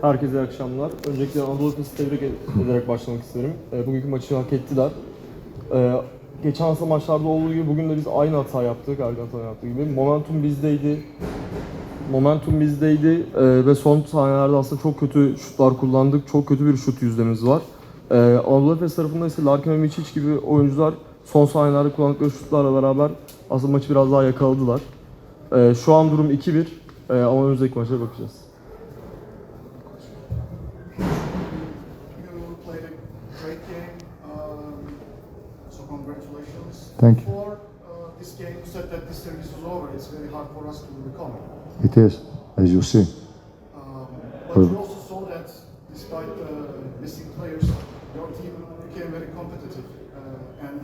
Herkese iyi akşamlar. Öncelikle Anadolu Efes'i tebrik ederek başlamak isterim. E, Bugünkü maçı hak ettiler. E, Geçen hafta maçlarda olduğu gibi bugün de biz aynı hata yaptık, Ergan Ataman yaptığı gibi. Momentum bizdeydi. Momentum bizdeydi e, ve son saniyelerde aslında çok kötü şutlar kullandık. Çok kötü bir şut yüzdemiz var. E, Anadolu Efes tarafında ise Larkin ve Miçic gibi oyuncular son saniyelerde kullandıkları şutlarla beraber aslında maçı biraz daha yakaladılar. E, şu an durum 2-1 e, ama önümüzdeki maça bakacağız. Thank you. Before uh, this game, you said that this series was over. It's very hard for us to recover. It is, as you see. Um, but you also saw that despite the missing players, your team became very competitive uh, and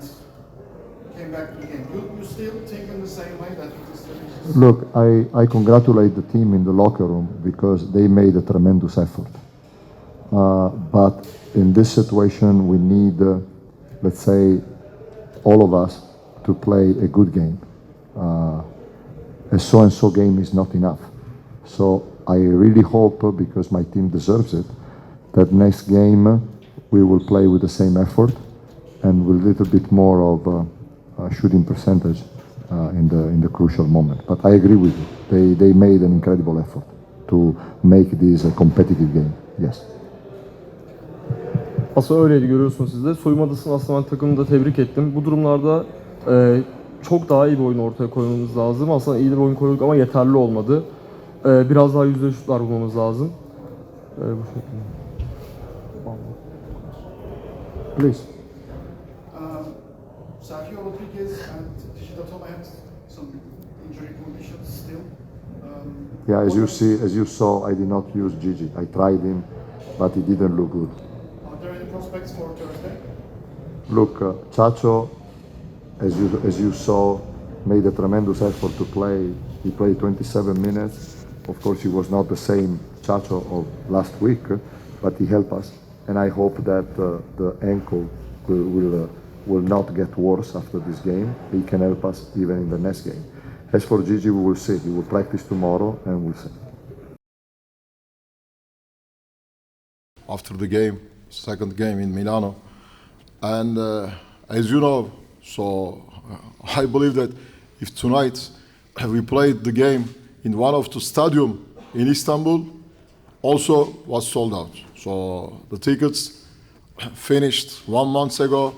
came back to the game. You, you still think in the same way that this series is Look, I, I congratulate the team in the locker room because they made a tremendous effort. Uh, but in this situation, we need, uh, let's say, all of us to play a good game. Uh, a so and so game is not enough. So I really hope, because my team deserves it, that next game we will play with the same effort and with a little bit more of uh, uh, shooting percentage uh, in the in the crucial moment. But I agree with you; they they made an incredible effort to make this a competitive game. Yes. Aslında öyleydi görüyorsunuz siz de. Soyunma odasının aslında ben takımını da tebrik ettim. Bu durumlarda e, çok daha iyi bir oyun ortaya koymamız lazım. Aslında iyi bir oyun koyduk ama yeterli olmadı. E, biraz daha yüzde şutlar bulmamız lazım. E, bu şekilde. Please. Um, Sergio Rodriguez and Tishida Toma had some injury conditions still. Um, Yeah, as you see, as you saw, I did not use Gigi. I tried him, but he didn't look good. Look, uh, Chacho, as you as you saw, made a tremendous effort to play. He played 27 minutes. Of course, he was not the same Chacho of last week, but he helped us. And I hope that uh, the ankle will will, uh, will not get worse after this game. He can help us even in the next game. As for Gigi, we will see. He will practice tomorrow, and we'll see. after the game, second game in Milano. And uh, as you know, so uh, I believe that if tonight we played the game in one of the stadium in Istanbul, also was sold out. So the tickets finished one month ago,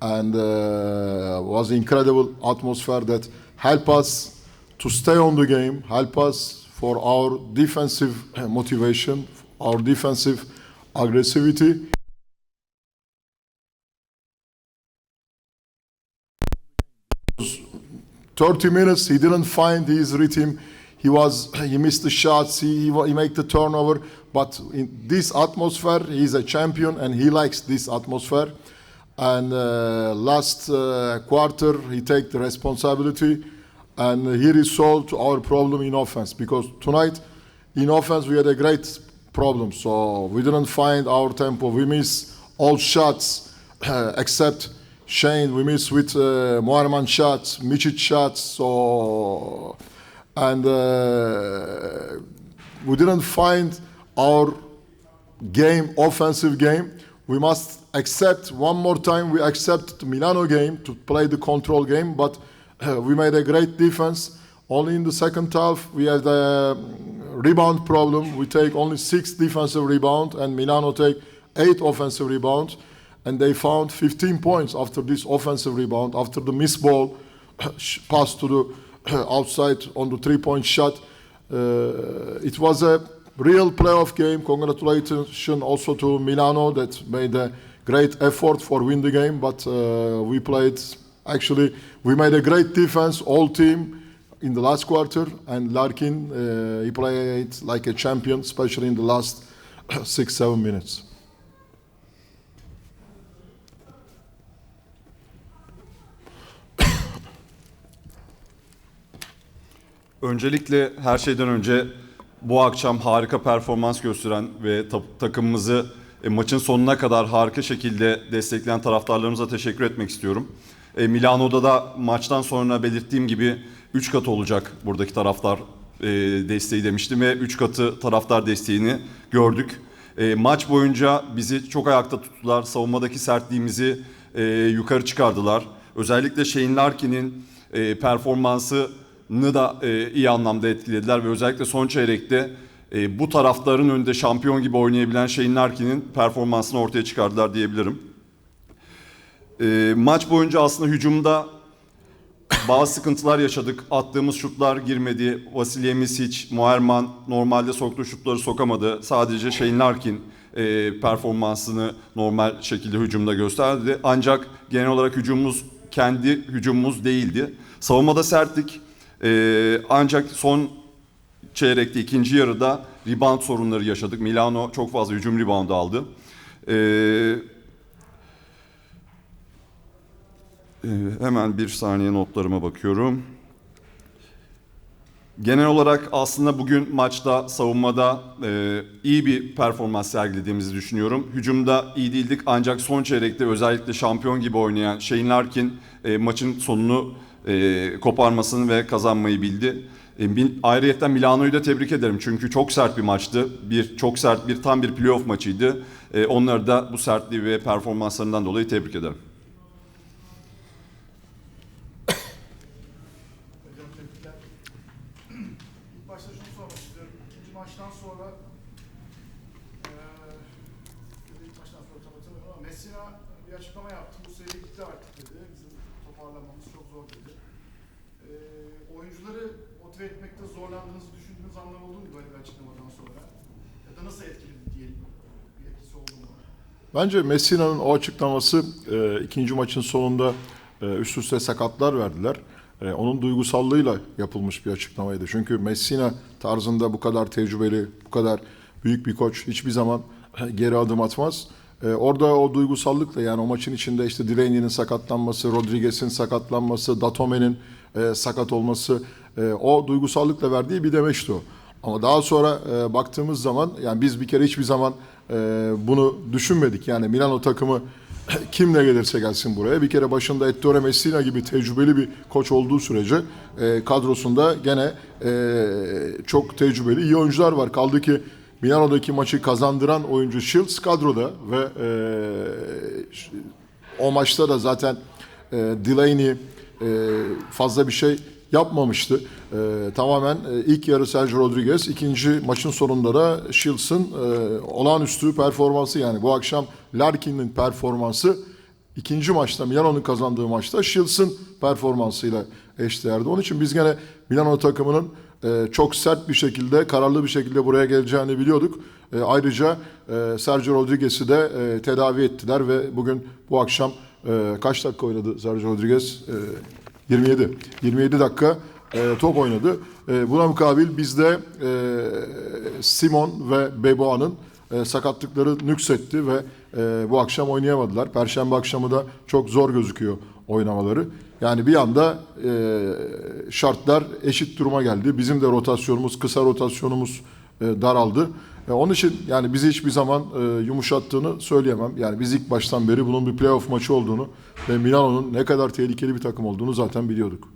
and uh, was incredible atmosphere that help us to stay on the game, help us for our defensive motivation, our defensive aggressivity. Thirty minutes, he didn't find his rhythm. He was he missed the shots. He he, make the turnover. But in this atmosphere, he's a champion, and he likes this atmosphere. And uh, last uh, quarter, he take the responsibility, and he resolved our problem in offense. Because tonight, in offense, we had a great problem. So we didn't find our tempo. We miss all shots except Shane. We miss with uh, shots, Michic shots. So and uh, we didn't find our game, offensive game. We must accept one more time. We accept Milano game to play the control game, but uh, we made a great defense. Only in the second half we had a rebound problem. We take only six defensive rebound, and Milano take eight offensive rebounds, and they found 15 points after this offensive rebound, after the miss ball pass to the outside on the three-point shot. Uh, it was a real playoff game. Congratulations also to Milano that made a great effort for win the game. But uh, we played actually we made a great defense, all team in the last quarter. And Larkin uh, he played like a champion, especially in the last six seven minutes. Öncelikle her şeyden önce bu akşam harika performans gösteren ve ta- takımımızı e, maçın sonuna kadar harika şekilde destekleyen taraftarlarımıza teşekkür etmek istiyorum. E, Milano'da da maçtan sonra belirttiğim gibi 3 kat olacak buradaki taraftar e, desteği demiştim ve 3 katı taraftar desteğini gördük. E, maç boyunca bizi çok ayakta tuttular. Savunmadaki sertliğimizi e, yukarı çıkardılar. Özellikle Shane Larkin'in e, performansını da e, iyi anlamda etkilediler ve özellikle son çeyrekte e, bu taraftarın önünde şampiyon gibi oynayabilen Shane Larkin'in performansını ortaya çıkardılar diyebilirim. E, maç boyunca aslında hücumda bazı sıkıntılar yaşadık. Attığımız şutlar girmedi. Vasilya Misic, Muerman normalde soktuğu şutları sokamadı. Sadece Shane Larkin e, performansını normal şekilde hücumda gösterdi. Ancak genel olarak hücumumuz kendi hücumumuz değildi. Savunmada serttik. E, ancak son çeyrekte ikinci yarıda rebound sorunları yaşadık. Milano çok fazla hücum reboundu aldı. Ee, e, hemen bir saniye notlarıma bakıyorum. Genel olarak aslında bugün maçta savunmada e, iyi bir performans sergilediğimizi düşünüyorum. Hücumda iyi değildik ancak son çeyrekte özellikle şampiyon gibi oynayan Shane Larkin e, maçın sonunu e, koparmasını ve kazanmayı bildi. E, bil- ayrıyetten Milano'yu da tebrik ederim çünkü çok sert bir maçtı. Bir çok sert bir tam bir playoff maçıydı. E, onları da bu sertliği ve performanslarından dolayı tebrik ederim. Messina bir açıklama yaptı. Bu seri bitti artık dedi. Bizim toparlamamız çok zor dedi. Eee oyuncuları motive etmekte zorlandığınızı düşündüğünüz anlar oldu mu böyle bir açıklamadan sonra? Ya da nasıl etkiledi diyelim? Bir etkisi oldu mu? Bence Messina'nın o açıklaması e, ikinci maçın sonunda e, üst üste sakatlar verdiler. E, onun duygusallığıyla yapılmış bir açıklamaydı. Çünkü Messina tarzında bu kadar tecrübeli, bu kadar büyük bir koç hiçbir zaman geri adım atmaz. E, orada o duygusallıkla yani o maçın içinde işte Delaney'nin sakatlanması, Rodriguez'in sakatlanması, Datome'nin e, sakat olması e, o duygusallıkla verdiği bir demeçti o. Ama daha sonra e, baktığımız zaman yani biz bir kere hiçbir zaman e, bunu düşünmedik. Yani Milano takımı kimle gelirse gelsin buraya bir kere başında Ettore Messina gibi tecrübeli bir koç olduğu sürece e, kadrosunda gene e, çok tecrübeli iyi oyuncular var. Kaldı ki Milano'daki maçı kazandıran oyuncu Shields kadroda ve e, o maçta da zaten e, Delaney e, fazla bir şey yapmamıştı. E, tamamen e, ilk yarı Sergio Rodriguez, ikinci maçın sonunda da Shields'ın e, olağanüstü performansı yani bu akşam Larkin'in performansı ikinci maçta Milano'nun kazandığı maçta Shields'ın performansıyla eşdeğerdi. Onun için biz gene Milano takımının e, çok sert bir şekilde, kararlı bir şekilde buraya geleceğini biliyorduk. E, ayrıca e, Sergio Rodriguez'i de e, tedavi ettiler ve bugün bu akşam e, kaç dakika oynadı Sergio Rodriguez? E, 27. 27 dakika top oynadı. Buna mukabil bizde e, Simon ve Beboa'nın e, sakatlıkları nüksetti ve bu akşam oynayamadılar. Perşembe akşamı da çok zor gözüküyor oynamaları. Yani bir anda e, şartlar eşit duruma geldi. Bizim de rotasyonumuz, kısa rotasyonumuz e, daraldı. E, onun için yani bizi hiçbir zaman e, yumuşattığını söyleyemem. Yani biz ilk baştan beri bunun bir playoff maçı olduğunu ve Milano'nun ne kadar tehlikeli bir takım olduğunu zaten biliyorduk.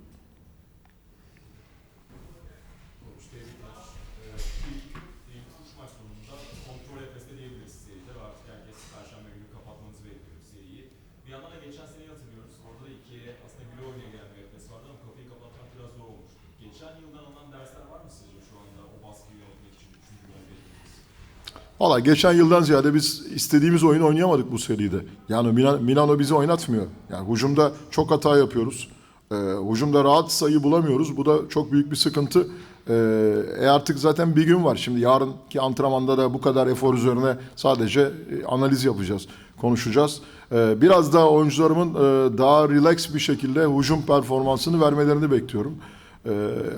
İlk üç maç sonunda kontrol etmesi diyebiliriz seride ve artık herkes Perşembe günü kapatmanızı bekliyor seriyi. Bir yandan da geçen seneyi hatırlıyoruz. Orada da ikiye aslında güle oynaya gelen bir Efes vardı ama kapıyı kapatmak biraz zor olmuştu. Geçen yıldan alınan dersler var mı sizce şu anda o baskıyı yönetmek için üçüncü gol beklediğiniz? Valla geçen yıldan ziyade biz istediğimiz oyunu oynayamadık bu seride. Yani Milan- Milano bizi oynatmıyor. Yani hücumda çok hata yapıyoruz. Ee, hücumda rahat sayı bulamıyoruz. Bu da çok büyük bir sıkıntı. Ee, e artık zaten bir gün var. Şimdi yarınki antrenmanda da bu kadar efor üzerine sadece e, analiz yapacağız, konuşacağız. Ee, biraz daha oyuncularımın e, daha relax bir şekilde hücum performansını vermelerini bekliyorum. Ee,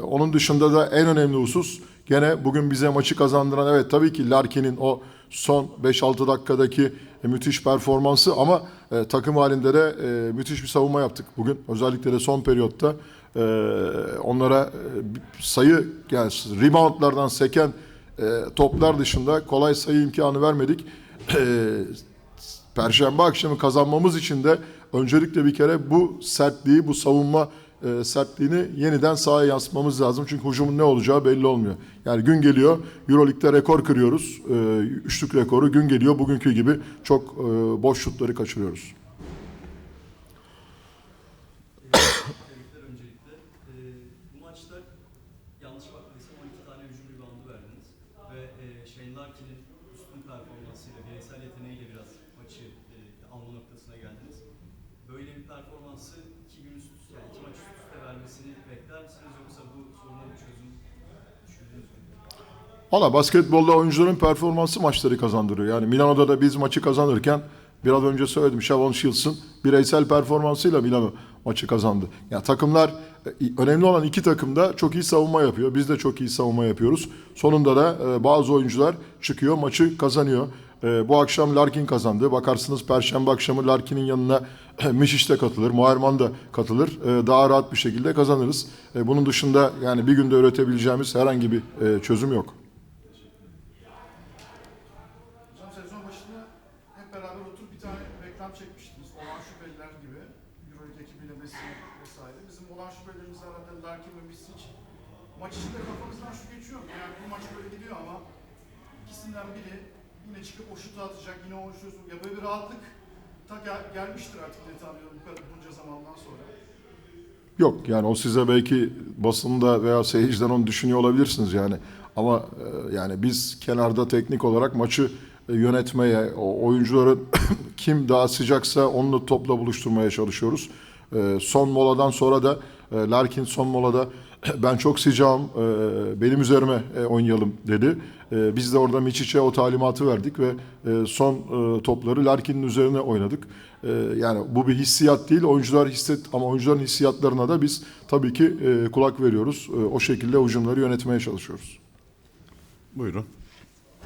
onun dışında da en önemli husus gene bugün bize maçı kazandıran evet tabii ki Larkin'in o son 5-6 dakikadaki e, müthiş performansı ama e, takım halinde de e, müthiş bir savunma yaptık bugün. Özellikle de son periyotta e, onlara e, sayı yani reboundlardan seken e, toplar dışında kolay sayı imkanı vermedik. E, Perşembe akşamı kazanmamız için de öncelikle bir kere bu sertliği, bu savunma e, sertliğini yeniden sahaya yansıtmamız lazım. Çünkü hücumun ne olacağı belli olmuyor. Yani gün geliyor Euroleague'de rekor kırıyoruz. E, üçlük rekoru gün geliyor bugünkü gibi çok e, boş şutları kaçırıyoruz. Tebrikler öncelikle. Ee, bu maçta yanlış bakmadıysam 12 tane hücum reboundu verdiniz. Ve e, Shane Larkin'in üstün performansıyla, bireysel yeteneğiyle biraz maçı e, alma noktasına geldiniz. Böyle bir performansı iki gün üst üste, yani iki maç üst üste mü? Valla basketbolda oyuncuların performansı maçları kazandırıyor. Yani Milano'da da biz maçı kazanırken biraz önce söyledim Shavon Shields'ın bireysel performansıyla Milano maçı kazandı. Yani takımlar e, önemli olan iki takım da çok iyi savunma yapıyor. Biz de çok iyi savunma yapıyoruz. Sonunda da e, bazı oyuncular çıkıyor maçı kazanıyor. E, Bu akşam Larkin kazandı. Bakarsınız Perşembe akşamı Larkin'in yanına Mişiş de katılır, Muharman da katılır. E, Daha rahat bir şekilde kazanırız. E, Bunun dışında yani bir günde üretebileceğimiz herhangi bir e, çözüm yok. Hocam sezon başında hep beraber oturup bir tane reklam çekmiştiniz. Olan şüpheliler gibi. Euroleague ekibiyle Messi vesaire. Bizim olan şüphelerimiz herhalde Larkin ve Misic. Maç içinde kafamızdan şu geçiyor mu? Yani bu maç böyle gidiyor ama ikisinden biri yine çıkıp o şutu atacak, yine o şutu. Ya böyle bir rahatlık ta gel- gelmiştir artık diye bu kadar bunca zamandan sonra. Yok yani o size belki basında veya seyirciden onu düşünüyor olabilirsiniz yani. Ama e, yani biz kenarda teknik olarak maçı e, yönetmeye, o oyuncuların kim daha sıcaksa onunla topla buluşturmaya çalışıyoruz. E, Son moladan sonra da e, Larkin son molada ben çok sıcağım, e, benim üzerime e, oynayalım dedi. E, Biz de orada Miçic'e o talimatı verdik ve e, son e, topları Larkin'in üzerine oynadık. E, Yani bu bir hissiyat değil, oyuncular hisset ama oyuncuların hissiyatlarına da biz tabii ki e, kulak veriyoruz. E, O şekilde hücumları yönetmeye çalışıyoruz. Buyurun.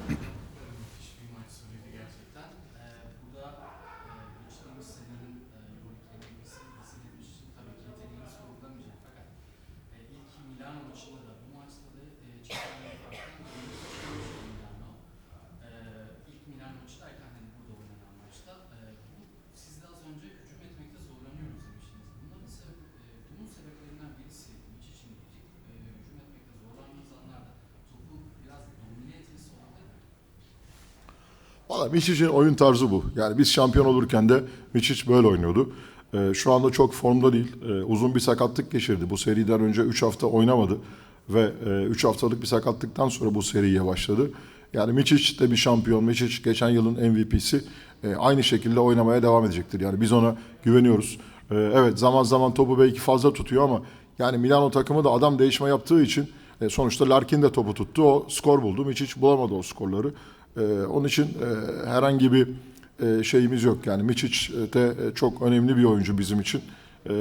müthiş bir maç sonuydu gerçekten. Ee, burada e, geçtiğimiz senenin e, Euroleague MVP'si Vasil için tabii ki yeteneğini sorgulamayacak fakat e, ilk Milano maçında da bu maçta da e, çıkan bir farktan geriye düşmüştü Milano. E, ilk Milano maçı derken hani burada oynanan maçta e, bu siz de az önce hücum etmekte zorlanıyoruz demiştiniz. Bunların sebep, e, bunun sebeplerinden birisi maç için e, hücum etmekte zorlandığınız anlarda topu biraz domine etmesi olabilir mi? Valla Miçic'in oyun tarzı bu. Yani biz şampiyon olurken de Miçic böyle oynuyordu. Ee, şu anda çok formda değil. Ee, uzun bir sakatlık geçirdi. Bu seriden önce 3 hafta oynamadı. Ve 3 haftalık bir sakatlıktan sonra bu seriye başladı. Yani Miçic de bir şampiyon. Miçic geçen yılın MVP'si. Ee, aynı şekilde oynamaya devam edecektir. Yani biz ona güveniyoruz. Ee, evet zaman zaman topu belki fazla tutuyor ama yani Milano takımı da adam değişme yaptığı için e, sonuçta Larkin de topu tuttu. O skor buldu. Miçic bulamadı o skorları. Ee, onun için e, herhangi bir e, şeyimiz yok. Yani Miçic de e, çok önemli bir oyuncu bizim için. Ee,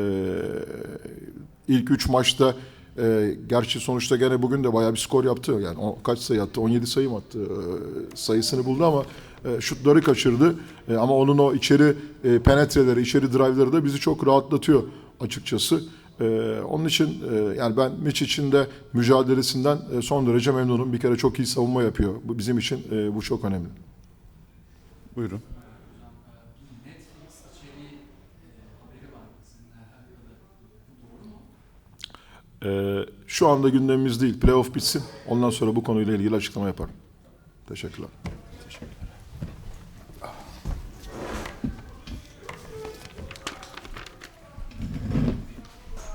ilk üç maçta e, gerçi sonuçta gene bugün de bayağı bir skor yaptı. Yani o, kaç sayı attı? 17 sayı mı attı? Ee, sayısını buldu ama e, şutları kaçırdı. E, ama onun o içeri e, penetreleri, içeri drive'ları da bizi çok rahatlatıyor açıkçası. Ee, onun için e, yani ben Miçic'in de mücadelesinden e, son derece memnunum. Bir kere çok iyi savunma yapıyor. Bu bizim için e, bu çok önemli. Buyurun. Ee, şu anda gündemimiz değil. Playoff bitsin. Ondan sonra bu konuyla ilgili açıklama yaparım. Teşekkürler.